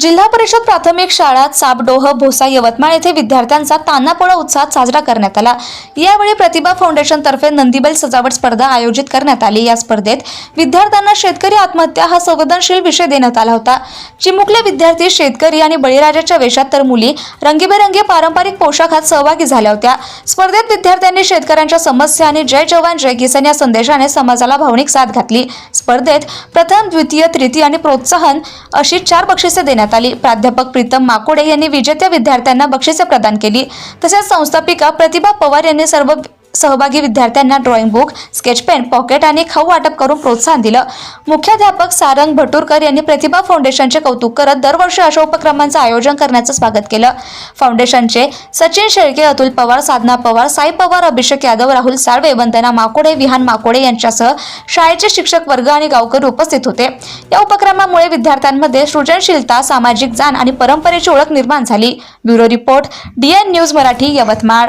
जिल्हा परिषद प्राथमिक शाळा चापडोह भोसा यवतमाळ येथे विद्यार्थ्यांचा तान्हापोळा उत्साहात साजरा करण्यात आला. यावेळी प्रतिभा फाउंडेशनतर्फे नंदीबैल सजावट स्पर्धा आयोजित करण्यात आली. या स्पर्धेत विद्यार्थ्यांना शेतकरी आत्महत्या हा संवेदनशील विषय देण्यात आला होता. चिमुकले विद्यार्थी शेतकरी आणि बळीराजाच्या वेशात तर मुली रंगीबेरंगी पारंपरिक पोशाखात सहभागी झाल्या होत्या. स्पर्धेत विद्यार्थ्यांनी शेतकऱ्यांच्या समस्या आणि जय जवान जय किसान या संदेशाने समाजाला भावनिक साथ घातली. स्पर्धेत प्रथम द्वितीय तृतीय आणि प्रोत्साहन अशी चार बक्षिसे देण्यात आली. प्राध्यापक प्रीतम माकोडे यांनी विजेत्या विद्यार्थ्यांना बक्षिसे प्रदान केली. तसेच संस्थापिका प्रतिभा पवार यांनी सर्व सहभागी विद्यार्थ्यांना drawing book sketch pen pocket आणि खाऊ वाटप करून प्रोत्साहन दिलं. मुख्याध्यापक सारंग भटूरकर यांनी प्रतिभा फाउंडेशनचे कौतुक करत दरवर्षी अशा उपक्रमांचं आयोजन करण्याचं स्वागत केलं. फाउंडेशनचे सचिन शेळके अतुल पवार साधना पवार साई पवार अभिषेक यादव राहुल साळवे वंदना माकोडे विहान माकोडे यांच्यासह शाळेचे शिक्षक वर्ग आणि गावकरी उपस्थित होते. या उपक्रमामुळे विद्यार्थ्यांमध्ये सृजनशीलता सामाजिक जाण आणि परंपरेची ओळख निर्माण झाली. Bureau report DN news Marathi Yavatmal.